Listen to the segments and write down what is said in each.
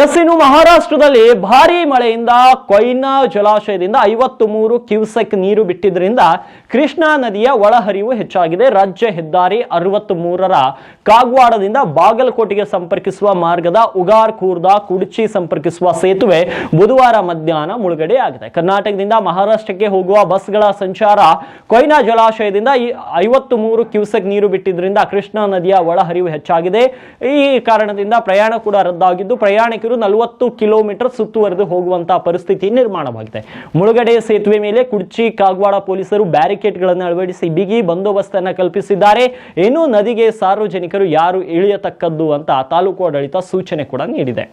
S ಇನ್ನು ಮಹಾರಾಷ್ಟ್ರದಲ್ಲಿ ಭಾರಿ ಮಳೆಯಿಂದ ಕೊಯ್ನಾ ಜಲಾಶಯದಿಂದ ಐವತ್ತು ಮೂರು ಕ್ಯೂಸೆಕ್ ನೀರು ಬಿಟ್ಟಿದ್ರಿಂದ ಕೃಷ್ಣಾ ನದಿಯ ಒಳಹರಿವು ಹೆಚ್ಚಾಗಿದೆ. ರಾಜ್ಯ ಹೆದ್ದಾರಿ ಅರವತ್ತು ಮೂರರ ಕಾಗ್ವಾಡದಿಂದ ಬಾಗಲಕೋಟೆಗೆ ಸಂಪರ್ಕಿಸುವ ಮಾರ್ಗದ ಉಗಾರ್ ಕೂರ್ದ ಕುಡ್ಚಿ ಸಂಪರ್ಕಿಸುವ ಸೇತುವೆ ಬುಧವಾರ ಮಧ್ಯಾಹ್ನ ಮುಳುಗಡೆಯಾಗಿದೆ. ಕರ್ನಾಟಕದಿಂದ ಮಹಾರಾಷ್ಟ್ರಕ್ಕೆ ಹೋಗುವ ಬಸ್ಗಳ ಸಂಚಾರ ಕೊಯ್ನಾ ಜಲಾಶಯದಿಂದ ಐವತ್ತು ಮೂರು ಕ್ಯೂಸೆಕ್ ನೀರು ಬಿಟ್ಟಿದ್ರಿಂದ ಕೃಷ್ಣಾ ನದಿಯ ಒಳಹರಿವು ಹೆಚ್ಚಾಗಿದೆ. ಈ ಕಾರಣದಿಂದ ಪ್ರಯಾಣ ಕೂಡ ರದ್ದಾಗಿದ್ದು ಪ್ರಯಾಣಿಕರು ನಲವತ್ತು ಕಿಲೋಮೀಟರ್ ಸುತ್ತುವರೆದು ಹೋಗುವಂತಹ ಪರಿಸ್ಥಿತಿ ನಿರ್ಮಾಣವಾಗಿದೆ. ಮುಳುಗಡೆ ಸೇತುವೆ ಮೇಲೆ ಕುಡ್ಚಿ ಕಾಗವಾಡ ಪೊಲೀಸರು ಬ್ಯಾರಿಕೇಡ್ಗಳನ್ನು ಅಳವಡಿಸಿ ಬಿಗಿ ಬಂದೋಬಸ್ತನ್ನು ಕಲ್ಪಿಸಿದ್ದಾರೆ. ಇನ್ನು ನದಿಗೆ ಸಾರ್ವಜನಿಕರು ಯಾರು ಇಳಿಯತಕ್ಕದ್ದು ಅಂತ ತಾಲೂಕು ಆಡಳಿತ ಸೂಚನೆ ಕೂಡ ನೀಡಿದೆ.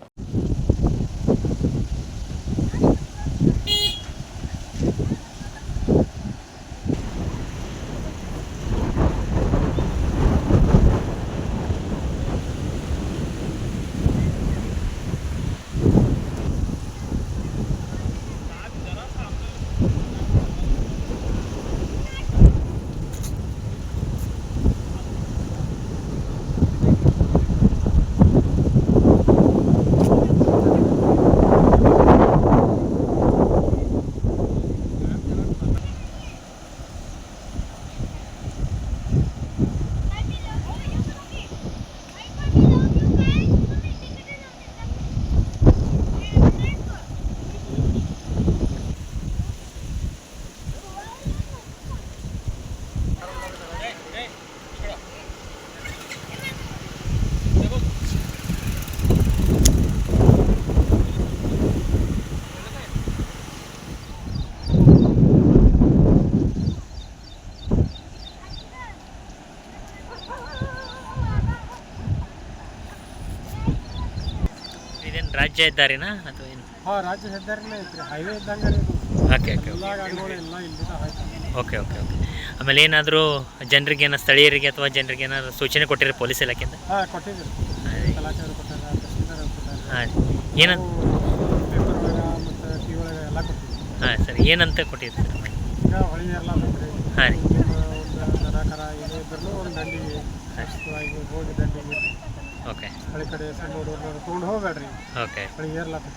ರಾಜ್ಯ ಹೆದ್ದಾರಿನಾ ಅಥವಾ ಏನು? ಹಾಂ ರಾಜ್ಯ ಹೆದ್ದಾರಿನೇ ಐತ್ರಿ. ಹೈವೇ ಇದ್ದಂಗೆ. ಓಕೆ ಓಕೆ ಎಲ್ಲ ಗಾಡಿಗಳು ಎಲ್ಲ ಇಲ್ಲಿಂದ ಹೋಯ್ತು ಓಕೆ ಓಕೆ ಓಕೆ. ಆಮೇಲೆ ಏನಾದರೂ ಜನರಿಗೆ ಏನೋ ಸ್ಥಳೀಯರಿಗೆ ಅಥವಾ ಜನರಿಗೆ ಏನಾದ್ರು ಸೂಚನೆ ಕೊಟ್ಟಿರಿ ಪೊಲೀಸ್ ಇಲಾಖೆಯಿಂದ? ಹಾಂ ಕೊಟ್ಟಿದ್ದೀರಿ ಕಲಾಚಾರ ಕೊಟ್ಟಾರ ತಹಸೀಲ್ದಾರ್ ಕೊಟ್ಟಾರ ಹಾಂ ಏನಂತ ಪೇಪರ್ ಒಳಗೆ ಮತ್ತು ಟಿ ಒಳಗೆ ಎಲ್ಲ ಕೊಟ್ಟಿದ್ದೀವಿ. ಹಾಂ ಸರಿ. ಏನಂತ ಕೊಟ್ಟಿರಿ ಸರ್ ಈಗ ಹೊಳಿ ಏರ್ಲ ಬೇಕ್ರಿ ಹಾಂ ರೀ. ಒಂದು ದನ ಕರ ಏನೇ ಇದ್ರೂ ಒಂದು ದಂಡಿಗೆ ಹೋಗಿ ದಂಡಿಗೆ. ಹಳಿ ಕಡೆ ಸಣ್ಣ ಹುಡುಗರು ತೊಗೊಂಡು ಹೋಗ್ಬೇಡ್ರಿ. ಓಕೆ ಹೊಳಿ ಏರ್ಲ